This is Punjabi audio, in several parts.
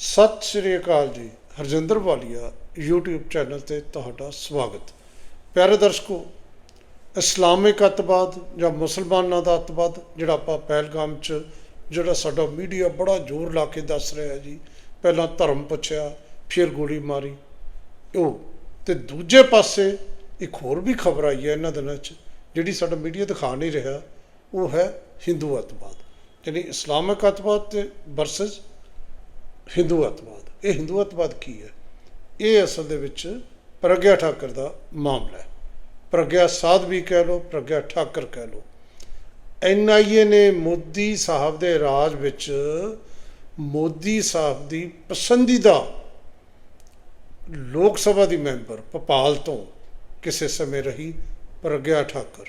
ਸਤਿ ਸ਼੍ਰੀ ਅਕਾਲ ਜੀ, ਹਰਜਿੰਦਰ ਵਾਲੀਆ, YouTube ਚੈਨਲ ਤੇ ਤੁਹਾਡਾ ਸਵਾਗਤ। ਪਿਆਰੇ ਦਰਸ਼ਕੋ, ਇਸਲਾਮਿਕ ਅੱਤਵਾਦ ਜਾਂ ਮੁਸਲਮਾਨਾਂ ਦਾ ਅੱਤਵਾਦ, ਜਿਹੜਾ ਆਪਾਂ ਪਹਿਲਗਾਮ ਚ, ਜਿਹੜਾ ਸਾਡਾ ਮੀਡੀਆ ਬੜਾ ਜ਼ੋਰ ਲਾ ਕੇ ਦੱਸ ਰਿਹਾ ਜੀ, ਪਹਿਲਾਂ ਧਰਮ ਪੁੱਛਿਆ, ਫਿਰ ਗੋਲੀ ਮਾਰੀ। ਉਹ ਤੇ ਦੂਜੇ ਪਾਸੇ ਇੱਕ ਹੋਰ ਵੀ ਖਬਰ ਆਈ ਹੈ ਇਹਨਾਂ ਦਿਨਾਂ 'ਚ, ਜਿਹੜੀ ਸਾਡਾ ਮੀਡੀਆ ਦਿਖਾ ਨਹੀਂ ਰਿਹਾ, ਉਹ ਹੈ ਹਿੰਦੂ ਅੱਤਵਾਦ, ਯਾਨੀ ਇਸਲਾਮਿਕ ਅੱਤਵਾਦ ਤੇ ਵਰਸਸ ਹਿੰਦੂ ਅੱਤਵਾਦ ਇਹ ਹਿੰਦੂ ਅੱਤਵਾਦ ਕੀ ਹੈ? ਇਹ ਅਸਲ ਦੇ ਵਿੱਚ ਪ੍ਰਗਿਆ ਠਾਕਰ ਦਾ ਮਾਮਲਾ ਹੈ। ਪ੍ਰਗਿਆ ਸਾਧਵੀ ਕਹਿ ਲਓ, ਪ੍ਰਗਿਆ ਠਾਕਰ ਕਹਿ ਲਓ। ਐਨਆਈਏ ਨੇ ਮੋਦੀ ਸਾਹਿਬ ਦੇ ਰਾਜ ਵਿੱਚ ਮੋਦੀ ਸਾਹਿਬ ਦੀ ਪਸੰਦੀਦਾ ਲੋਕ ਸਭਾ ਦੀ ਮੈਂਬਰ ਭਪਾਲ ਤੋਂ ਕਿਸੇ ਸਮੇਂ ਰਹੀ ਪ੍ਰਗਿਆ ਠਾਕਰ।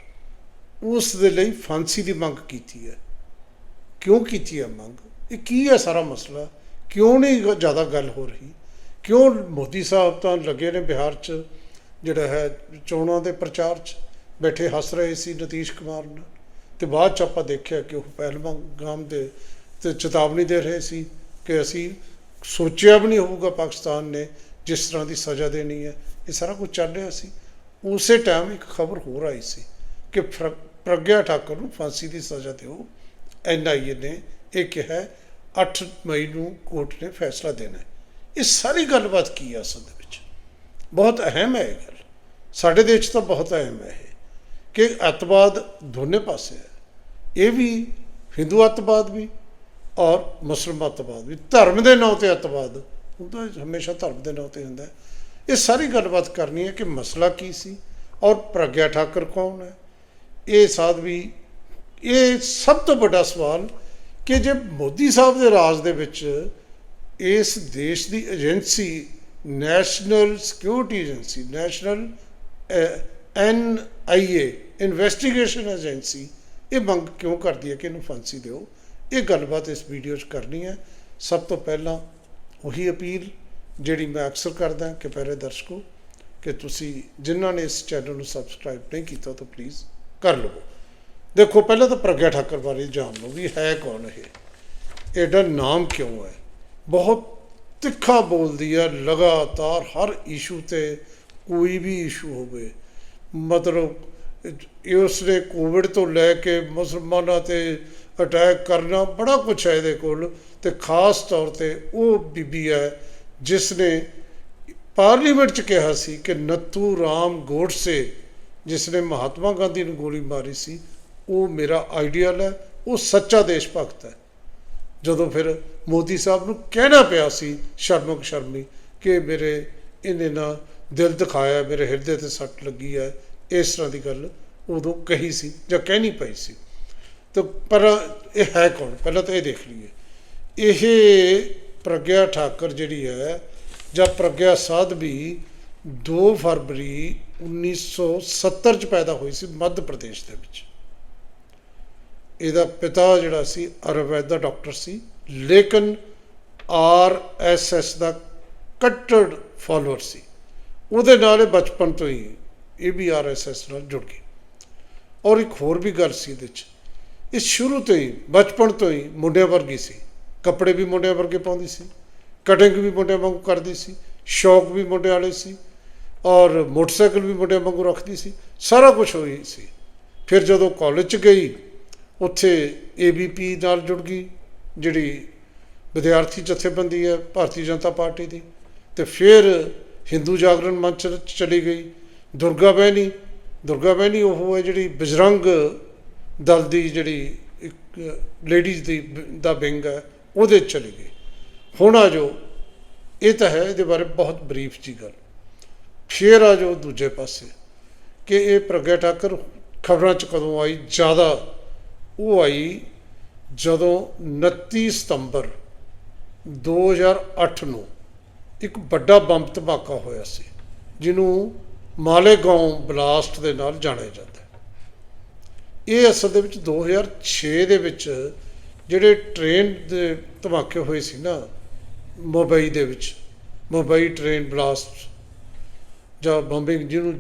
ਉਸ ਦੇ ਲਈ ਫਾਂਸੀ ਦੀ ਮੰਗ ਕੀਤੀ ਹੈ। ਕਿਉਂ ਕੀਤੀ ਹੈ ਮੰਗ? ਇਹ ਕੀ ਹੈ ਸਾਰਾ ਮਸਲਾ? ਕਿਉਂ ਨਹੀਂ ਜ਼ਿਆਦਾ ਗੱਲ ਹੋ ਰਹੀ? ਕਿਉਂ ਮੋਦੀ ਸਾਹਿਬ ਤਾਂ ਲੱਗੇ ਨੇ ਬਿਹਾਰ 'ਚ, ਜਿਹੜਾ ਹੈ, ਚੋਣਾਂ ਦੇ ਪ੍ਰਚਾਰ 'ਚ ਬੈਠੇ ਹੱਸ ਰਹੇ ਸੀ ਨਤੀਸ਼ ਕੁਮਾਰ ਨਾਲ। ਤੇ ਬਾਅਦ 'ਚ ਆਪਾਂ ਦੇਖਿਆ ਕਿ ਉਹ ਪਹਿਲਗਾਮ ਦੇ ਤੇ ਚੇਤਾਵਨੀ ਦੇ ਰਹੇ ਸੀ ਕਿ ਅਸੀਂ ਸੋਚਿਆ ਵੀ ਨਹੀਂ ਹੋਊਗਾ ਪਾਕਿਸਤਾਨ ਨੇ ਜਿਸ ਤਰ੍ਹਾਂ ਦੀ ਸਜ਼ਾ ਦੇਣੀ ਹੈ। ਇਹ ਸਾਰਾ ਕੁਝ ਚੱਲ ਰਿਹਾ ਸੀ। ਉਸੇ ਟਾਈਮ ਇੱਕ ਖਬਰ ਹੋਰ ਆਈ ਸੀ ਕਿ ਫਰ- ਪ੍ਰਗਿਆ ਠਾਕੁਰ ਨੂੰ ਫਾਂਸੀ ਦੀ ਸਜ਼ਾ ਦਿਓ। ਐਨਆਈਏ ਨੇ ਇਹ ਕਿਹਾ 8 ਮਈ ਨੂੰ ਕੋਰਟ ਨੇ ਫੈਸਲਾ ਦੇਣਾ ਹੈ। ਇਹ ਸਾਰੀ ਗੱਲਬਾਤ ਕੀ ਹੈ ਅਸਲ ਦੇ ਵਿੱਚ? ਬਹੁਤ ਅਹਿਮ ਹੈ ਇਹ ਗੱਲ। ਸਾਡੇ ਦੇਸ਼ ਤਾਂ ਬਹੁਤ ਅਹਿਮ ਹੈ ਇਹ। ਕਿ ਅੱਤਵਾਦ ਦੋਨੇ ਪਾਸੇ ਹੈ। ਇਹ ਵੀ ਹਿੰਦੂ ਅੱਤਵਾਦ ਵੀ ਔਰ ਮੁਸਲਮਾਨ ਅੱਤਵਾਦ ਵੀ। ਧਰਮ ਦੇ ਨਾਂ ਤੇ ਅੱਤਵਾਦ। ਹੁੰਦਾ ਹਮੇਸ਼ਾ ਧਰਮ ਦੇ ਨਾਂ ਤੇ ਹੁੰਦਾ ਹੈ। ਇਹ ਸਾਰੀ ਗੱਲਬਾਤ ਕਰਨੀ ਹੈ ਕਿ ਮਸਲਾ ਕੀ ਸੀ ਔਰ ਪ੍ਰਗਿਆ ਠਾਕਰ ਕੌਣ ਹੈ? ਇਹ ਸਾਧ ਵੀ ਇਹ ਸਭ ਤੋਂ ਵੱਡਾ ਸਵਾਲ ਕਿ ਜੇ ਮੋਦੀ ਸਾਹਿਬ ਦੇ ਰਾਜ ਦੇ ਵਿੱਚ ਇਸ ਦੇਸ਼ ਦੀ agency, national security agency, national N I A, investigation agency, ਇਹ ਮੰਗ ਕਿਉਂ ਕਰਦੀ ਹੈ ਕਿ ਇਹਨੂੰ ਫਾਂਸੀ ਦਿਓ? ਇਹ ਗੱਲਬਾਤ ਇਸ ਵੀਡੀਓ 'ਚ ਕਰਨੀ ਹੈ। ਸਭ ਤੋਂ ਪਹਿਲਾਂ ਉਹੀ ਅਪੀਲ ਜਿਹੜੀ ਮੈਂ ਅਕਸਰ ਕਰਦਾ ਕਿ ਪਿਆਰੇ ਦਰਸ਼ਕੋ, ਕਿ ਤੁਸੀਂ ਜਿਨ੍ਹਾਂ ਨੇ ਇਸ ਚੈਨਲ ਨੂੰ ਸਬਸਕ੍ਰਾਈਬ ਨਹੀਂ ਕੀਤਾ, ਤਾਂ ਪਲੀਜ਼ ਕਰ ਲਵੋ। ਦੇਖੋ, ਪਹਿਲਾਂ ਤਾਂ ਪ੍ਰਗਿਆ ਠਾਕਰ ਬਾਰੇ ਜਾਣ ਲਓ ਵੀ ਹੈ ਕੌਣ ਇਹ? ਇਹਦਾ ਨਾਮ ਕਿਉਂ ਹੈ? ਬਹੁਤ ਤਿੱਖਾ ਬੋਲਦੀ ਹੈ, ਲਗਾਤਾਰ ਹਰ ਇਸ਼ੂ ਤੇ ਕੋਈ ਵੀ ਇਸ਼ੂ ਹੋਵੇ। ਮਤਲਬ ਇਹ ਉਸਨੇ ਕੋਵਿਡ ਤੋਂ ਲੈ ਕੇ ਮੁਸਲਮਾਨਾਂ ਤੇ ਅਟੈਕ ਕਰਨਾ ਬੜਾ ਕੁਝ ਹੈ ਇਹਦੇ ਕੋਲ ਤੇ ਖਾਸ ਤੌਰ ਤੇ ਉਹ ਬੀਬੀ ਹੈ ਜਿਸ ਨੇ ਪਾਰਲੀਮੈਂਟ 'ਚ ਕਿਹਾ ਸੀ ਕਿ ਨੱਥੂ ਰਾਮ ਗੋਡਸੇ ਜਿਸ ਨੇ ਮਹਾਤਮਾ ਗਾਂਧੀ ਨੂੰ ਗੋਲੀ ਮਾਰੀ ਸੀ ਉਹ ਮੇਰਾ ਆਈਡੀਅਲ ਹੈ, ਉਹ ਸੱਚਾ ਦੇਸ਼ ਭਗਤ ਹੈ। ਜਦੋਂ ਫਿਰ ਮੋਦੀ ਸਾਹਿਬ ਨੂੰ ਕਹਿਣਾ ਪਿਆ ਸੀ ਸ਼ਰਮਕ ਸ਼ਰਮੀ ਕਿ ਮੇਰੇ ਇਹਨੇ ਨਾ ਦਿਲ ਦਿਖਾਇਆ, ਮੇਰੇ ਹਿਰਦੇ ਤੇ ਸੱਟ ਲੱਗੀ ਹੈ, ਇਸ ਤਰ੍ਹਾਂ ਦੀ ਗੱਲ ਉਦੋਂ ਕਹੀ ਸੀ ਜਾਂ ਕਹਿਣੀ ਪਈ ਸੀ। ਤਾਂ ਪਰ ਇਹ ਹੈ ਕੌਣ? ਪਹਿਲਾਂ ਤਾਂ ਇਹ ਦੇਖ ਲਈਏ। ਇਹ ਪ੍ਰਗਿਆ ਠਾਕਰ ਜਿਹੜੀ ਹੈ ਜਾਂ ਪ੍ਰਗਿਆ ਸਾਧਵੀ 2 ਫਰਵਰੀ 1970 ਚ ਪੈਦਾ ਹੋਈ ਸੀ ਮੱਧ ਪ੍ਰਦੇਸ਼ ਦੇ ਵਿੱਚ। ਇਹਦਾ ਪਿਤਾ ਜਿਹੜਾ ਸੀ ਆਯੁਰਵੈਦ ਦਾ ਡਾਕਟਰ ਸੀ, ਲੇਕਿਨ ਆਰ ਐਸ ਐਸ ਦਾ ਕੱਟੜ ਫਾਲੋਅਰ ਸੀ। ਉਹਦੇ ਨਾਲ ਇਹ ਬਚਪਨ ਤੋਂ ਹੀ ਇਹ ਵੀ ਆਰ ਐਸ ਐਸ ਨਾਲ ਜੁੜ ਗਈ। ਔਰ ਇੱਕ ਹੋਰ ਵੀ ਗੱਲ ਸੀ ਇਹਦੇ ਚ, ਇਹ ਸ਼ੁਰੂ ਤੋਂ ਹੀ, ਬਚਪਨ ਤੋਂ ਹੀ ਮੁੰਡਿਆਂ ਵਰਗੀ ਸੀ। ਕੱਪੜੇ ਵੀ ਮੁੰਡਿਆਂ ਵਰਗੇ ਪਾਉਂਦੀ ਸੀ, ਕਟਿੰਗ ਵੀ ਮੁੰਡਿਆਂ ਵਾਂਗੂ ਕਰਦੀ ਸੀ, ਸ਼ੌਕ ਵੀ ਮੁੰਡਿਆਂ ਵਾਲੇ ਸੀ, ਔਰ ਮੋਟਰਸਾਈਕਲ ਵੀ ਮੁੰਡਿਆਂ ਵਾਂਗੂ ਰੱਖਦੀ ਸੀ, ਸਾਰਾ ਕੁਝ ਹੋਈ ਸੀ। ਫਿਰ ਜਦੋਂ ਕਾਲਜ ਚ ਗਈ ਉੱਥੇ ਏਬੀਪੀ ਨਾਲ ਜੁੜ ਗਈ, ਜਿਹੜੀ ਵਿਦਿਆਰਥੀ ਜਥੇਬੰਦੀ ਹੈ, ਭਾਰਤੀ ਜਨਤਾ ਪਾਰਟੀ ਦੀ। ਤੇ ਫਿਰ ਹਿੰਦੂ ਜਾਗਰਣ ਮੰਚ ਚਲੀ ਗਈ। ਦੁਰਗਾ ਬਹਿਨੀ ਦੁਰਗਾ ਬਹਿਨੀ ਉਹ ਹੈ ਜਿਹੜੀ ਬਜਰੰਗ ਦਲ ਦੀ ਜਿਹੜੀ ਇੱਕ ਲੇਡੀਜ਼ ਦੀ ਬ- ਦਾ ਵਿੰਗ ਹੈ, ਉਹਦੇ ਚਲੀ ਗਈ। ਹੁਣ ਆ ਜੋ ਇਹ ਤਾਂ ਹੈ, ਇਹਦੇ ਬਾਰੇ ਬਹੁਤ ਬਰੀਫ ਜੀ ਗੱਲ। ਫਿਰ ਆ ਜੋ ਦੂਜੇ ਪਾਸੇ, ਕਿ ਇਹ ਪ੍ਰਗਿਆ ਠਾਕਰ ਖਬਰਾਂ 'ਚ ਕਦੋਂ ਆਈ, ਜ਼ਿਆਦਾ ਉਹ ਆਈ ਜਦੋਂ 29 ਸਤੰਬਰ 2008 ਨੂੰ ਇੱਕ ਵੱਡਾ ਬੰਬ ਧਮਾਕਾ ਹੋਇਆ ਸੀ, ਜਿਹਨੂੰ ਮਾਲੇਗਾਉਂ ਬਲਾਸਟ ਦੇ ਨਾਲ ਜਾਣਿਆ ਜਾਂਦਾ ਇਹ ਅਸਲ ਦੇ ਵਿੱਚ 2006 ਦੇ ਵਿੱਚ ਜਿਹੜੇ ਟ੍ਰੇਨ ਦੇ ਧਮਾਕੇ ਹੋਏ ਸੀ ਨਾ, ਮੁੰਬਈ ਦੇ ਵਿੱਚ, ਮੁੰਬਈ ਟ੍ਰੇਨ ਬਲਾਸਟ ਜਾਂ ਬੰਬਿੰਗ ਜਿਹਨੂੰ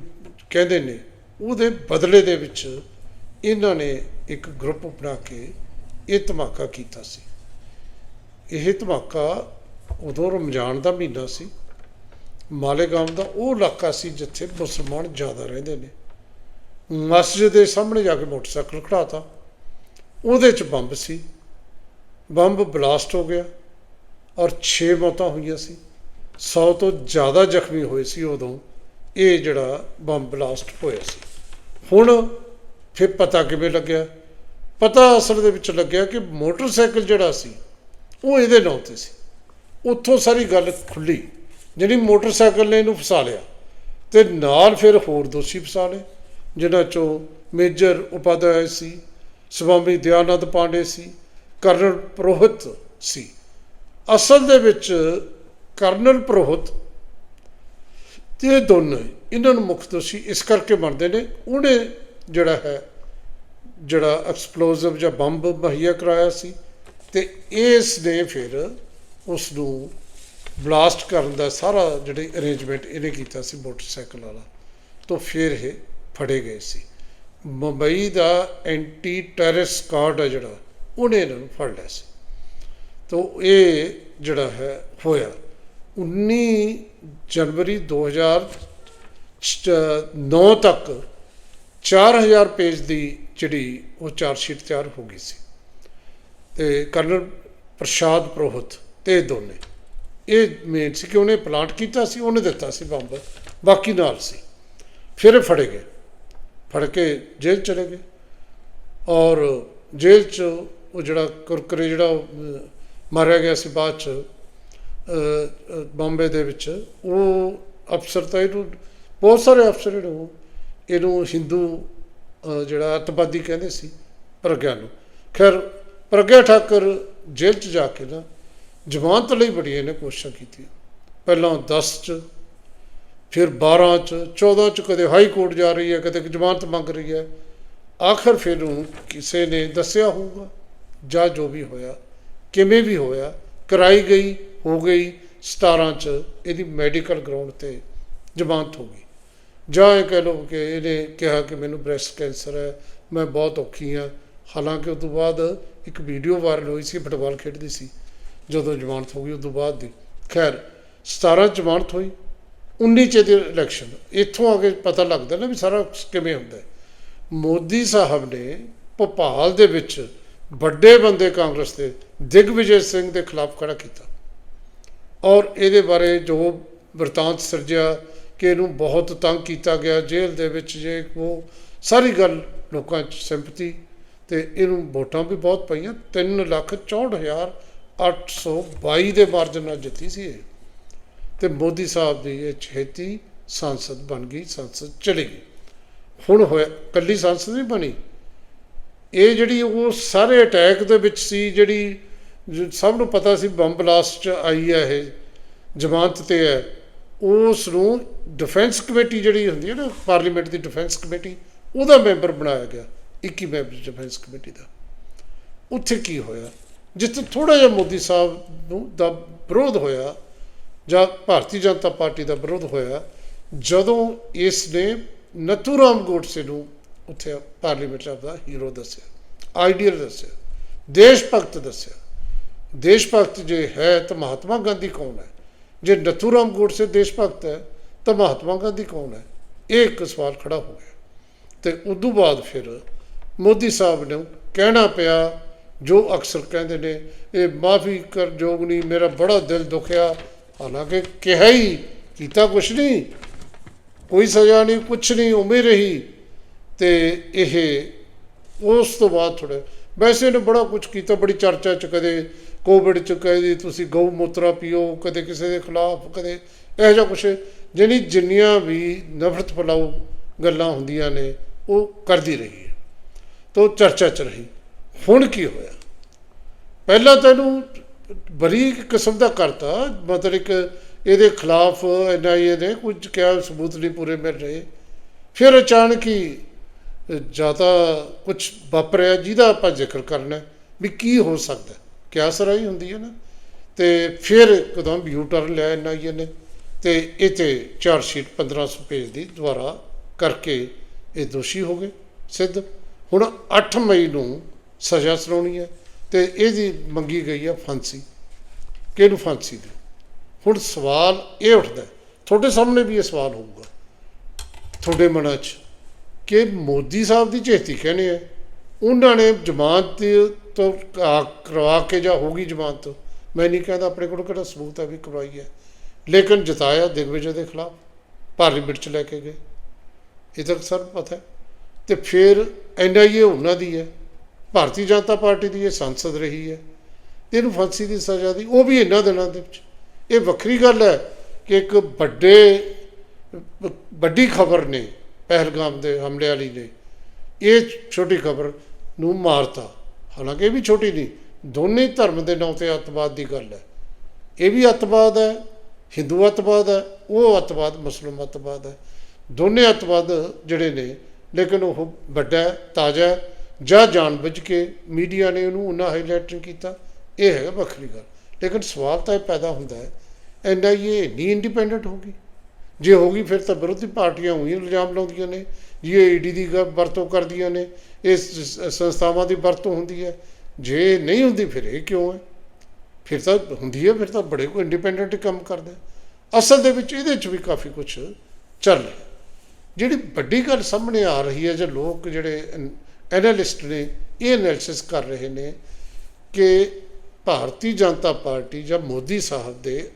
ਕਹਿੰਦੇ ਨੇ, ਉਹਦੇ ਬਦਲੇ ਦੇ ਵਿੱਚ ਇਹਨਾਂ ਨੇ ਇੱਕ ਗਰੁੱਪ ਬਣਾ ਕੇ ਇਹ ਧਮਾਕਾ ਕੀਤਾ ਸੀ। ਇਹ ਧਮਾਕਾ ਉਦੋਂ ਰਮਜ਼ਾਨ ਦਾ ਮਹੀਨਾ ਸੀ। ਮਾਲੇਗਾਮ ਦਾ ਉਹ ਇਲਾਕਾ ਸੀ ਜਿੱਥੇ ਮੁਸਲਮਾਨ ਜ਼ਿਆਦਾ ਰਹਿੰਦੇ ਨੇ। ਮਸਜਿਦ ਦੇ ਸਾਹਮਣੇ ਜਾ ਕੇ ਮੋਟਰਸਾਈਕਲ ਖੜਾਤਾ ਉਹਦੇ ਚ ਬੰਬ ਸੀ। ਬੰਬ ਬਲਾਸਟ ਹੋ ਗਿਆ ਔਰ 6 ਮੌਤਾਂ ਹੋਈਆਂ ਸੀ। 100 ਤੋਂ ਜ਼ਿਆਦਾ ਜ਼ਖਮੀ ਹੋਏ ਸੀ ਉਦੋਂ। ਇਹ ਜਿਹੜਾ ਬੰਬ ਬਲਾਸਟ ਹੋਇਆ ਸੀ। ਹੁਣ ਫਿਰ ਪਤਾ ਕਿਵੇਂ ਲੱਗਿਆ? ਪਤਾ ਅਸਲ ਦੇ ਵਿੱਚ ਲੱਗਿਆ ਕਿ ਮੋਟਰਸਾਈਕਲ ਜਿਹੜਾ ਸੀ, ਉਹ ਇਹਦੇ ਨਾਂ ਤੇ ਸੀ। ਉੱਥੋਂ ਸਾਰੀ ਗੱਲ ਖੁੱਲੀ। ਜਿਹੜੀ ਮੋਟਰਸਾਈਕਲ ਨੇ ਇਹਨੂੰ ਫਸਾ ਲਿਆ। ਤੇ ਨਾਲ ਫਿਰ ਹੋਰ ਦੋਸ਼ੀ ਫਸਾ ਲਏ, ਜਿਨ੍ਹਾਂ ਚੋਂ ਮੇਜਰ ਉਪਾਧਿਆਇ ਸੀ, ਸਵਾਮੀ ਦਿਆਨੰਦ ਪਾਂਡੇ ਸੀ, ਕਰਨਲ ਪ੍ਰੋਹਿਤ ਸੀ। ਅਸਲ ਦੇ ਵਿੱਚ ਕਰਨਲ ਪ੍ਰੋਹਿਤ ਤੇ ਇਹ ਦੋਨੋਂ, ਇਹਨਾਂ ਨੂੰ ਮੁੱਖ ਦੋਸ਼ੀ ਇਸ ਕਰਕੇ ਮੰਨਦੇ ਨੇ, ਉਹਨੇ ਜਿਹੜਾ ਹੈ, ਜਿਹੜਾ ਐਕਸਪਲੋਸਿਵ ਜਾਂ ਬੰਬ ਮੁਹੱਈਆ ਕਰਾਇਆ ਸੀ ਤੇ ਇਸ ਨੇ ਫਿਰ ਉਸ ਨੂੰ ਬਲਾਸਟ ਕਰਨ ਦਾ ਸਾਰਾ ਜਿਹੜੇ ਅਰੇਂਜਮੈਂਟ ਇਹਨੇ ਕੀਤਾ ਸੀ ਮੋਟਰਸਾਈਕਲ ਵਾਲਾ, ਤੋਂ ਫਿਰ ਇਹ ਫੜੇ ਗਏ ਸੀ। ਮੁੰਬਈ ਦਾ ਐਂਟੀ ਟੈਰਰਿਸਟ ਸਕਾਡ ਹੈ ਜਿਹੜਾ, ਉਹਨੇ ਇਹਨਾਂ ਨੂੰ ਫੜ ਲਿਆ ਸੀ। ਤੋਂ ਇਹ ਜਿਹੜਾ ਹੈ, ਹੋਇਆ। 19 ਜਨਵਰੀ 2009 ਤੱਕ 4000 ਪੇਜ ਦੀ ਜਿਹੜੀ ਉਹ ਚਾਰਜ ਸ਼ੀਟ ਤਿਆਰ ਹੋ ਗਈ ਸੀ। ਤੇ ਕਰਨਲ ਪ੍ਰਸ਼ਾਦ ਪ੍ਰੋਹਤ ਤੇ ਇਹ ਦੋਨੇ। ਇਹ ਮੇਨ ਸੀ ਕਿ ਉਹਨੇ ਪਲਾਂਟ ਕੀਤਾ ਸੀ ਉਹਨੇ ਦਿੱਤਾ ਸੀ ਬੰਬ ਬਾਕੀ ਨਾਲ ਸੀ। ਫਿਰ ਫੜੇ ਗਏ। ਫੜ ਕੇ ਜੇਲ੍ਹ ਚਲੇ ਗਏ। ਔਰ ਜੇਲ੍ਹ ਚ ਉਹ ਜਿਹੜਾ ਕੁਰਕਰੇ ਜਿਹੜਾ ਮਾਰਿਆ ਗਿਆ ਸੀ ਬਾਅਦ ਚ ਅਹ, ਬੰਬੇ ਦੇ ਵਿੱਚ ਉਹ ਅਫਸਰ ਤਾਂ ਇਹਨੂੰ ਬਹੁਤ ਸਾਰੇ ਅਫਸਰ ਇਹਨੂੰ ਇਹਨੂੰ ਹਿੰਦੂ ਜਿਹੜਾ ਅਤਵਾਦੀ ਕਹਿੰਦੇ ਸੀ, ਪ੍ਰਗਿਆ ਨੂੰ। ਖੈਰ, ਪ੍ਰਗਿਆ ਠਾਕਰ ਜੇਲ੍ਹ ਚ ਜਾ ਕੇ ਨਾ ਜ਼ਮਾਨਤ ਲਈ ਬੜੀ ਇਹਨੇ ਕੋਸ਼ਿਸ਼ਾਂ ਕੀਤੀਆਂ। ਪਹਿਲਾਂ 10 ਚ, ਫਿਰ 12 ਚ 14 ਚ ਕਦੇ ਹਾਈ ਕੋਰਟ ਜਾ ਰਹੀ ਹੈ, ਕਦੇ ਜ਼ਮਾਨਤ ਮੰਗ ਰਹੀ ਹੈ। ਆਖਰ ਫਿਰ ਉਹਨੂੰ ਕਿਸੇ ਨੇ ਦੱਸਿਆ ਹੋਊਗਾ, ਜਾਂ ਜੋ ਵੀ ਹੋਇਆ, ਕਿਵੇਂ ਵੀ ਹੋਇਆ, ਕਰਾਈ ਗਈ, ਹੋ ਗਈ 17 ਚ ਇਹਦੀ ਮੈਡੀਕਲ ਗਰਾਊਂਡ ਤੇ ਜ਼ਮਾਨਤ ਹੋ ਗਈ। ਜਾਂ ਇਹ ਕਹਿ ਲਓ ਕਿ ਇਹਨੇ ਕਿਹਾ ਕਿ ਮੈਨੂੰ ਬ੍ਰੈਸਟ ਕੈਂਸਰ ਹੈ, ਮੈਂ ਬਹੁਤ ਔਖੀ ਹਾਂ। ਹਾਲਾਂਕਿ ਉਸ ਤੋਂ ਬਾਅਦ ਇੱਕ ਵੀਡੀਓ ਵਾਇਰਲ ਹੋਈ ਸੀ, ਫੁੱਟਬਾਲ ਖੇਡਦੀ ਸੀ, ਜਦੋਂ ਜ਼ਮਾਨਤ ਹੋ ਗਈ ਉਸ ਤੋਂ ਬਾਅਦ ਦੀ। ਖੈਰ 17 ਚ ਜ਼ਮਾਨਤ ਹੋਈ 19 ਚ ਦੇ ਇਲੈਕਸ਼ਨ ਇੱਥੋਂ ਆ ਕੇ ਪਤਾ ਲੱਗਦਾ ਨਾ ਵੀ ਸਾਰਾ ਕਿਵੇਂ ਹੁੰਦਾ ਮੋਦੀ ਸਾਹਿਬ ਨੇ ਭੋਪਾਲ ਦੇ ਵਿੱਚ ਵੱਡੇ ਬੰਦੇ ਕਾਂਗਰਸ ਦੇ, ਦਿਗਵਿਜੇ ਸਿੰਘ ਦੇ ਖਿਲਾਫ ਖੜਾ ਕੀਤਾ। ਔਰ ਇਹਦੇ ਬਾਰੇ ਜੋ ਵਰਤਾਂਤ ਸਿਰਜਿਆ ਕਿ ਇਹਨੂੰ ਬਹੁਤ ਤੰਗ ਕੀਤਾ ਗਿਆ, ਜੇਲ੍ਹ ਦੇ ਵਿੱਚ ਜੇ ਉਹ ਸਾਰੀ ਗੱਲ ਲੋਕਾਂ 'ਚ ਸਿੰਪਥੀ ਤੇ ਇਹਨੂੰ ਵੋਟਾਂ ਵੀ ਬਹੁਤ ਪਈਆਂ 3 ਲੱਖ 64 ਹਜ਼ਾਰ 822 ਦੇ ਮਾਰਜਨ ਨਾਲ ਜਿੱਤੀ ਸੀ ਇਹ। ਤੇ ਮੋਦੀ ਸਾਹਿਬ ਦੀ ਇਹ ਛੇਤੀ ਸੰਸਦ ਬਣ ਗਈ, ਸੰਸਦ ਚਲੀ ਗਈ। ਹੁਣ ਹੋਇਆ ਕੱਲੀ ਸੰਸਦ ਨਹੀਂ ਬਣੀ। ਇਹ ਜਿਹੜੀ ਉਹ ਸਾਰੇ ਅਟੈਕ ਦੇ ਵਿੱਚ ਸੀ, ਜਿਹੜੀ ਸਭ ਨੂੰ ਪਤਾ ਸੀ ਬੰਬ ਬਲਾਸਟ ਚ ਆਈ ਹੈ ਇਹ, ਜ਼ਮਾਨਤ ਤੇ ਹੈ। ਉਸ ਨੂੰ ਡਿਫੈਂਸ ਕਮੇਟੀ ਜਿਹੜੀ ਹੁੰਦੀ ਹੈ ਨਾ ਪਾਰਲੀਮੈਂਟ ਦੀ ਡਿਫੈਂਸ ਕਮੇਟੀ, ਉਹਦਾ ਮੈਂਬਰ ਬਣਾਇਆ ਗਿਆ 21 ਮੈਂਬਰ ਡਿਫੈਂਸ ਕਮੇਟੀ ਦਾ। ਉੱਥੇ ਕੀ ਹੋਇਆ? ਜਿੱਥੇ ਥੋੜਾ ਜਿਹਾ ਮੋਦੀ ਸਾਹਿਬ ਨੂੰ ਦਾ ਵਿਰੋਧ ਹੋਇਆ, ਜਾਂ ਭਾਰਤੀ ਜਨਤਾ ਪਾਰਟੀ ਦਾ ਵਿਰੋਧ ਹੋਇਆ, ਜਦੋਂ ਇਸ ਨੇ ਨਥੂਰਾਮ ਗੋਡਸੇ ਨੂੰ ਉੱਥੇ ਪਾਰਲੀਮੈਂਟ ਦਾ ਹੀਰੋ ਦੱਸਿਆ ਆਈਡੀਅਲ ਦੱਸਿਆ ਦੇਸ਼ ਭਗਤ ਦੱਸਿਆ। ਦੇਸ਼ ਭਗਤ ਜੇ ਹੈ ਤਾਂ ਮਹਾਤਮਾ ਗਾਂਧੀ ਕੌਣ ਹੈ? ਜੇ ਨਥੂਰਾਮ ਗੋਡਸੇ ਦੇਸ਼ ਭਗਤ ਹੈ, ਤਾਂ ਮਹਾਤਮਾ ਗਾਂਧੀ ਕੌਣ ਹੈ? ਇਹ ਇੱਕ ਸਵਾਲ ਖੜਾ ਹੋ ਗਿਆ ਤੇ ਉਦੋਂ ਬਾਅਦ ਫਿਰ ਮੋਦੀ ਸਾਹਿਬ ਨੂੰ ਕਹਿਣਾ ਪਿਆ, ਜੋ ਅਕਸਰ ਕਹਿੰਦੇ ਨੇ, ਇਹ ਮਾਫੀ ਕਰ ਯੋਗ ਨਹੀਂ, ਮੇਰਾ ਬੜਾ ਦਿਲ ਦੁਖਿਆ। ਹਾਲਾਂਕਿ ਕਿਹਾ ਹੀ ਕੀਤਾ ਕੁਛ ਨਹੀਂ, ਕੋਈ ਸਜ਼ਾ ਨਹੀਂ, ਕੁਛ ਨਹੀਂ ਉਮੀ ਰਹੀ। ਤੇ ਇਹ ਉਸ ਤੋਂ ਬਾਅਦ ਥੋੜੇ ਵੈਸੇ ਇਹਨੇ ਬੜਾ ਕੁਝ ਕੀਤਾ, ਬੜੀ ਚਰਚਾ ਚ ਕਦੇ ਕੋਵਿਡ ਚ ਕਦੇ ਤੁਸੀਂ ਗਊ ਮੂਤਰਾ ਪੀਓ, ਕਦੇ ਕਿਸੇ ਦੇ ਖਿਲਾਫ, ਕਦੇ ਇਹੋ ਜਿਹਾ ਕੁਛ। ਜਿਹੜੀ ਜਿੰਨੀਆਂ ਵੀ ਨਫ਼ਰਤ ਫੈਲਾਊ ਗੱਲਾਂ ਹੁੰਦੀਆਂ ਨੇ, ਉਹ ਕਰਦੀ ਰਹੀ ਹੈ। ਤੋ ਚਰਚਾ ਚ ਰਹੀ। ਹੁਣ ਕੀ ਹੋਇਆ? ਪਹਿਲਾਂ ਤਾਂ ਇਹਨੂੰ ਬਰੀਕ ਕਿਸਮ ਦਾ ਕਰਤਾ, ਮਤਲਬ ਇੱਕ ਇਹਦੇ ਖਿਲਾਫ ਐਨਆਈਏ ਨੇ ਕੁਝ ਕਿਹਾ, ਸਬੂਤ ਨਹੀਂ ਪੂਰੇ ਮਿਲ ਰਹੇ। ਫਿਰ ਅਚਾਨਕ ਹੀ ਜ਼ਿਆਦਾ ਕੁਝ ਵਾਪਰਿਆ, ਜਿਹਦਾ ਆਪਾਂ ਜ਼ਿਕਰ ਕਰਨਾ ਵੀ ਕੀ ਹੋ ਸਕਦਾ ਹੈ। ਕਿਆ ਸਰਾਈ ਹੁੰਦੀ ਹੈ ਨਾ, ਤੇ ਫਿਰ ਇੱਕਦਮ ਯੂ ਟਰਨ ਲਿਆ ਐਨਆਈਏ ਨੇ, ਤੇ ਇਹ ਤੇ ਚਾਰਜ ਸ਼ੀਟ 1500 ਪੇਜ ਦੀ ਦੁਬਾਰਾ ਕਰਕੇ ਇਹ ਦੋਸ਼ੀ ਹੋ ਗਏ, ਸਿੱਧ। ਹੁਣ 8 ਮਈ ਨੂੰ ਸਜ਼ਾ ਸੁਣਾਉਣੀ ਹੈ ਤੇ ਇਹਦੀ ਮੰਗੀ ਗਈ ਹੈ ਫਾਂਸੀ। ਕਿਹਨੂੰ ਫਾਂਸੀ ਦੀ? ਹੁਣ ਸਵਾਲ ਇਹ ਉੱਠਦਾ, ਤੁਹਾਡੇ ਸਾਹਮਣੇ ਵੀ ਇਹ ਸਵਾਲ ਹੋਊਗਾ। ਤੁਹਾਡੇ ਮਨਾਂ 'ਚ ਕਿ ਮੋਦੀ ਸਾਹਿਬ ਦੀ ਚੇਤੀ ਕਹਿੰਦੇ ਆ? ਉਹਨਾਂ ਨੇ ਜ਼ਮਾਨਤ ਤੋਂ ਕਾ- ਕਰਵਾ ਕੇ ਜਾਂ ਹੋਗੀ ਤੋਂ ਮੈਂ ਨਹੀਂ ਕਹਿੰਦਾ ਆਪਣੇ ਕੋਲ ਕਿਹੜਾ ਸਬੂਤ ਹੈ ਵੀ ਕਰਵਾਈ ਹੈ। ਲੇਕਿਨ ਜਿਤਾਇਆ ਦਿਗਵਿਜੇ ਦੇ ਖਿਲਾਫ ਪਾਰਲੀਮੈਂਟ 'ਚ ਲੈ ਕੇ ਗਏ। ਇਹ ਤਾਂ ਸਰ ਪਤਾ ਹੈ। ਤੇ ਫਿਰ ਐਨਆਈਏ ਉਹਨਾਂ ਦੀ ਹੈ। ਭਾਰਤੀ ਜਨਤਾ ਪਾਰਟੀ ਦੀ ਇਹ ਸੰਸਦ ਰਹੀ ਹੈ। ਇਹਨੂੰ ਫਾਂਸੀ ਦੀ ਸਜ਼ਾ ਦੀ, ਉਹ ਵੀ ਇਹਨਾਂ ਦਿਨਾਂ ਦੇ ਵਿੱਚ। ਇਹ ਵੱਖਰੀ ਗੱਲ ਹੈ ਕਿ ਇੱਕ ਵੱਡੇ, ਵੱਡੀ ਖਬਰ ਨੇ, ਪਹਿਲਗਾਮ ਦੇ ਹਮਲੇ ਵਾਲੀ ਨੇ। ਇਹ ਛੋਟੀ ਖਬਰ ਨੂੰ ਮਾਰਤਾ। ਹਾਲਾਂਕਿ ਇਹ ਵੀ ਛੋਟੀ ਨਹੀਂ ਦੋਨੇ ਧਰਮ ਦੇ ਨਾਂ ਤੇ ਅੱਤਵਾਦ ਦੀ ਗੱਲ ਹੈ। ਇਹ ਵੀ ਅੱਤਵਾਦ ਹੈ ਹਿੰਦੂ ਅੱਤਵਾਦ ਹੈ ਉਹ ਅੱਤਵਾਦ ਮੁਸਲਮਾਨ ਅੱਤਵਾਦ ਹੈ। ਦੋਨੇ ਅੱਤਵਾਦ ਜਿਹੜੇ ਨੇ ਲੇਕਿਨ ਉਹ ਵੱਡਾ ਤਾਜ਼ਾ ਹੈ, ਜਾਂ ਜਾਣਬੁੱਝ ਕੇ ਮੀਡੀਆ ਨੇ ਉਹਨੂੰ ਉਹਨਾਂ ਹਾਈਲਾਈਟ ਨਹੀਂ ਕੀਤਾ ਇਹ ਹੈਗਾ ਵੱਖਰੀ ਗੱਲ। ਲੇਕਿਨ ਸਵਾਲ ਤਾਂ ਇਹ ਪੈਦਾ ਹੁੰਦਾ ਹੈ ਐਨਆਈਏ ਨਹੀਂ ਇੰਡੀਪੈਂਡੈਂਟ ਹੋਗੀ ਜੇ ਹੋਗੀ ਫਿਰ ਤਾਂ ਵਿਰੋਧੀ ਪਾਰਟੀਆਂ ਉਹੀ ਇਲਜ਼ਾਮ ਲਾਉਂਦੀਆਂ ਨੇ ਜੀ ਇਹ ਈਡੀ ਦੀ ਗ- ਵਰਤੋਂ ਕਰਦੀਆਂ ਨੇ ਇਸ ਸੰਸਥਾਵਾਂ ਦੀ ਵਰਤੋਂ ਹੁੰਦੀ ਹੈ। ਜੇ ਨਹੀਂ ਹੁੰਦੀ, ਫਿਰ ਇਹ ਕਿਉਂ ਹੈ? ਫਿਰ ਤਾਂ ਹੁੰਦੀ ਹੈ, ਫਿਰ ਤਾਂ ਬੜੇ ਕੋਈ ਇੰਡੀਪੈਂਡੈਂਟ ਕੰਮ ਕਰਦੇ ਅਸਲ ਦੇ ਵਿੱਚ ਇਹਦੇ 'ਚ ਵੀ ਕਾਫੀ ਕੁਝ ਚੱਲ ਰਿਹਾ। ਜਿਹੜੀ ਵੱਡੀ ਗੱਲ ਸਾਹਮਣੇ ਆ ਰਹੀ ਹੈ, ਜੇ ਲੋਕ ਜਿਹੜੇ ਐਨਾਲਿਸਟ ਨੇ, ਇਹ ਐਨਾਲਿਸਿਸ ਕਰ ਰਹੇ ਨੇ ਕਿ ਭਾਰਤੀ ਜਨਤਾ ਪਾਰਟੀ ਜਾਂ ਮੋਦੀ ਸਾਹਿਬ ਦੇ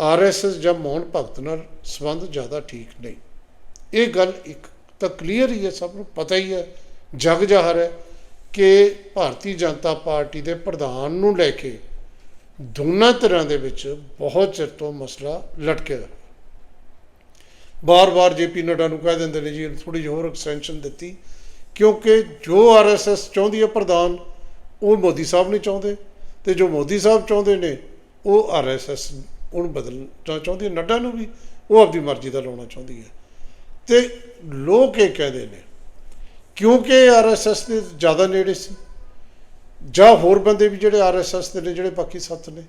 ਆਰਐਸਐਸ ਜਾਂ ਮੋਹਨ ਭਗਤ ਨਾਲ ਸੰਬੰਧ ਜ਼ਿਆਦਾ ਠੀਕ ਨਹੀਂ। ਇਹ ਗੱਲ ਇੱਕ ਤਾਂ ਕਲੀਅਰ ਹੀ ਹੈ, ਸਭ ਨੂੰ ਪਤਾ ਹੀ ਹੈ। ਜਗ ਜਾਹਰ ਹੈ ਕਿ ਭਾਰਤੀ ਜਨਤਾ ਪਾਰਟੀ ਦੇ ਪ੍ਰਧਾਨ ਨੂੰ ਲੈ ਕੇ ਦੋਨਾਂ ਤਰ੍ਹਾਂ ਦੇ ਵਿੱਚ ਬਹੁਤ ਚਿਰ ਤੋਂ ਮਸਲਾ ਲਟਕਿਆ ਹੋਇਆ ਬਾਰ-ਬਾਰ ਜੇਪੀ ਨੱਡਾ ਨੂੰ ਕਹਿ ਦਿੰਦੇ ਨੇ ਜੀ ਥੋੜੀ ਜਿਹੀ ਹੋਰ ਐਕਸਟੈਂਸ਼ਨ ਦਿੱਤੀ, ਕਿਉਂਕਿ ਜੋ ਆਰਐਸਐਸ ਚਾਹੁੰਦੀ ਹੈ ਪ੍ਰਧਾਨ, ਉਹ ਮੋਦੀ ਸਾਹਿਬ ਨਹੀਂ ਚਾਹੁੰਦੇ ਤੇ ਜੋ ਮੋਦੀ ਸਾਹਿਬ ਚਾਹੁੰਦੇ ਨੇ, ਉਹ ਆਰਐਸਐਸ ਉਹਨੂੰ ਬਦਲਣਾ ਚਾਹੁੰਦੀ ਹੈ, ਨੱਡਾ ਨੂੰ ਵੀ, ਉਹ ਆਪਣੀ ਮਰਜ਼ੀ ਦਾ ਲਾਉਣਾ ਚਾਹੁੰਦੀ ਹੈ। ਤੇ ਲੋਕ ਇਹ ਕਹਿੰਦੇ ਨੇ ਕਿਉਂਕਿ ਆਰਐਸਐਸ ਦੇ ਜ਼ਿਆਦਾ ਨੇੜੇ ਸੀ। ਜਾਂ ਹੋਰ ਬੰਦੇ ਵੀ ਜਿਹੜੇ ਆਰਐਸਐਸ ਦੇ ਨੇ, ਜਿਹੜੇ ਬਾਕੀ ਸੱਤ ਨੇ।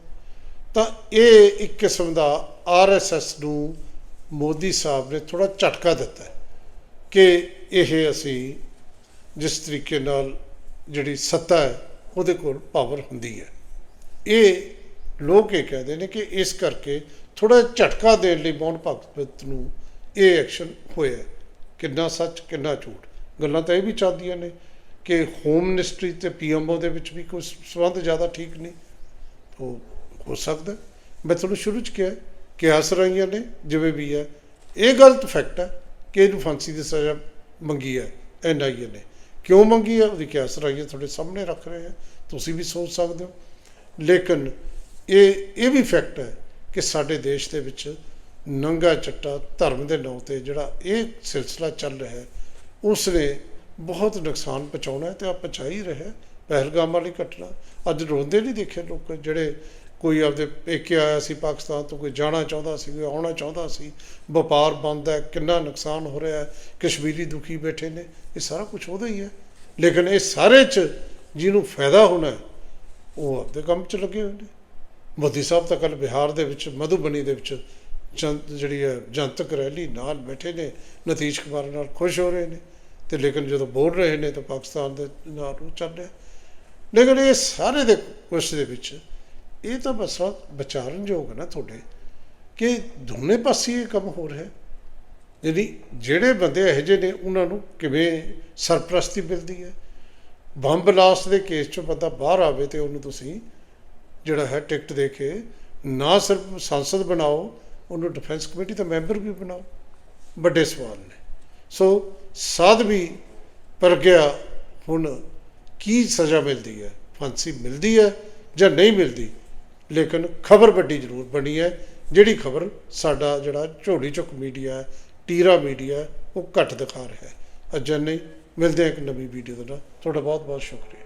ਤਾਂ ਇਹ ਇੱਕ ਕਿਸਮ ਦਾ ਆਰਐਸਐਸ ਨੂੰ ਮੋਦੀ ਸਾਹਿਬ ਨੇ ਥੋੜਾ ਝਟਕਾ ਦਿੱਤਾ ਕਿ ਇਹ ਅਸੀਂ ਜਿਸ ਤਰੀਕੇ ਨਾਲ ਜਿਹੜੀ ਸੱਤਾ ਹੈ, ਉਹਦੇ ਕੋਲ ਪਾਵਰ ਹੁੰਦੀ ਹੈ। ਇਹ ਲੋਕ ਇਹ ਕਹਿੰਦੇ ਨੇ ਕਿ ਇਸ ਕਰਕੇ ਥੋੜਾ ਝਟਕਾ ਦੇਣ ਲਈ ਮੋਹਨ ਭਗਤ ਨੂੰ ਇਹ ਐਕਸ਼ਨ ਹੋਇਆ ਕਿੰਨਾ ਸੱਚ, ਕਿੰਨਾ ਝੂਠ। ਗੱਲਾਂ ਤਾਂ ਇਹ ਵੀ ਚੱਲਦੀਆਂ ਨੇ ਕਿ ਹੋਮ ਮਿਨਿਸਟਰੀ ਤੇ ਪੀਐਮਓ ਦੇ ਵਿੱਚ ਵੀ ਕੋਈ ਸੰਬੰਧ ਜ਼ਿਆਦਾ ਠੀਕ ਨਹੀਂ। ਉਹ ਹੋ ਸਕਦਾ ਮੈਂ ਤੁਹਾਨੂੰ ਸ਼ੁਰੂ ਚ ਕਿਹਾ ਕਿ ਆਸਰਾਈਆਂ ਨੇ, ਜਿਵੇਂ ਵੀ ਹੈ, ਇਹ ਗਲਤ ਫੈਕਟ ਹੈ ਕਿ ਇਹਨੂੰ ਫਾਂਸੀ ਦੀ ਸਜ਼ਾ ਮੰਗੀ ਹੈ ਐਨਆਈਏ ਨੇ। ਕਿਉਂ ਮੰਗੀ ਹੈ? ਉਹਦੀ ਕਿਆ ਰਾਈਏ ਤੁਹਾਡੇ ਸਾਹਮਣੇ ਰੱਖ ਰਹੇ ਹਾਂ, ਤੁਸੀਂ ਵੀ ਸੋਚ ਸਕਦੇ ਹੋ। ਲੇਕਿਨ ਇਹ ਇਹ ਵੀ ਫੈਕਟ ਹੈ ਕਿ ਸਾਡੇ ਦੇਸ਼ ਦੇ ਵਿੱਚ ਨੰਗਾ ਚੱਟਾ ਧਰਮ ਦੇ ਨਾਂ ਤੇ ਜਿਹੜਾ ਇਹ ਸਿਲਸਿਲਾ ਚੱਲ ਰਿਹਾ ਹੈ ਉਸ ਨੇ ਬਹੁਤ ਨੁਕਸਾਨ ਪਹੁੰਚਾਉਣਾ ਹੈ ਤੇ ਆ ਪਹੁੰਚਾ ਹੀ ਰਿਹਾ ਪਹਿਲਗਾਮ ਵਾਲੀ ਘਟਨਾ। ਅੱਜ ਰੋਂਦੇ ਨਹੀਂ ਦੇਖੇ ਲੋਕ ਜਿਹੜੇ ਕੋਈ ਆਪਦੇ ਪੇਕੇ ਆਇਆ ਸੀ ਪਾਕਿਸਤਾਨ ਤੋਂ, ਕੋਈ ਜਾਣਾ ਚਾਹੁੰਦਾ ਸੀ, ਕੋਈ ਆਉਣਾ ਚਾਹੁੰਦਾ ਸੀ। ਵਪਾਰ ਬੰਦ ਹੈ, ਕਿੰਨਾ ਨੁਕਸਾਨ ਹੋ ਰਿਹਾ ਹੈ, ਕਸ਼ਮੀਰੀ ਦੁਖੀ ਬੈਠੇ ਨੇ, ਇਹ ਸਾਰਾ ਕੁਝ ਉਹਦਾ ਹੀ ਹੈ। ਲੇਕਿਨ ਇਹ ਸਾਰੇ ਚ ਜਿਹਨੂੰ ਫਾਇਦਾ ਹੋਣਾ ਉਹ ਆਪਦੇ ਕੰਮ 'ਚ ਲੱਗੇ ਹੋਏ ਨੇ। ਮੋਦੀ ਸਾਹਿਬ ਤਾਂ ਕੱਲ ਬਿਹਾਰ ਦੇ ਵਿੱਚ, ਮਧੂਬਨੀ ਦੇ ਵਿੱਚ ਜਨ- ਜਿਹੜੀ ਹੈ ਜਨਤਕ ਰੈਲੀ ਨਾਲ ਬੈਠੇ ਨੇ। ਨਤੀਸ਼ ਕੁਮਾਰ ਨਾਲ ਖੁਸ਼ ਹੋ ਰਹੇ ਨੇ। ਤੇ ਲੇਕਿਨ ਜਦੋਂ ਬੋਲ ਰਹੇ ਨੇ ਤਾਂ ਪਾਕਿਸਤਾਨ ਦੇ ਨਾਲ ਉਹ ਚੱਲ ਰਿਹਾ। ਲੇਕਿਨ ਇਹ ਸਾਰੇ ਦੇ ਕੁਛ ਦੇ ਵਿੱਚ ਇਹ ਤਾਂ ਬਸ ਵਿਚਾਰਨਯੋਗ ਹੈ ਨਾ ਤੁਹਾਡੇ, ਕਿ ਦੋਨੇ ਪਾਸੇ ਇਹ ਕੰਮ ਹੋ ਰਿਹਾ ਹੈ। ਯਾਨੀ ਜਿਹੜੇ ਬੰਦੇ ਇਹੋ ਜਿਹੇ ਨੇ, ਉਹਨਾਂ ਨੂੰ ਕਿਵੇਂ ਸਰਪ੍ਰਸਤੀ ਮਿਲਦੀ ਹੈ? ਬੰਬ ਬਲਾਸਟ ਦੇ ਕੇਸ 'ਚੋਂ ਬੰਦਾ ਬਾਹਰ ਆਵੇ ਤੇ ਉਹਨੂੰ ਤੁਸੀਂ ਜਿਹੜਾ ਹੈ ਟਿਕਟ ਦੇ ਕੇ ਨਾ ਸਿਰਫ ਸੰਸਦ ਬਣਾਓ, ਉਹਨੂੰ ਡਿਫੈਂਸ ਕਮੇਟੀ ਦਾ ਮੈਂਬਰ ਵੀ ਬਣਾਓ। ਵੱਡੇ ਸਵਾਲ ਨੇ। ਸੋ ਸਾਧਵੀ ਪ੍ਰਗਿਆ ਹੁਣ ਕੀ ਸਜ਼ਾ ਮਿਲਦੀ ਹੈ? ਫਾਂਸੀ ਮਿਲਦੀ ਹੈ ਜਾਂ ਨਹੀਂ ਮਿਲਦੀ? ਲੇਕਿਨ ਖਬਰ ਵੱਡੀ ਜ਼ਰੂਰ ਬਣੀ ਹੈ। ਜਿਹੜੀ ਖਬਰ ਸਾਡਾ ਜਿਹੜਾ ਝੋਲੀ ਚੁੱਕ ਮੀਡੀਆ ਹੈ, ਟੀਰਾ ਮੀਡੀਆ ਉਹ ਘੱਟ ਦਿਖਾ ਰਿਹਾ ਹੈ। ਅਜਨ ਨਹੀਂ ਮਿਲਦੇ ਇੱਕ ਨਵੀਂ ਵੀਡੀਓ ਦੇ ਨਾਲ। ਤੁਹਾਡਾ ਬਹੁਤ ਬਹੁਤ ਸ਼ੁਕਰੀਆ।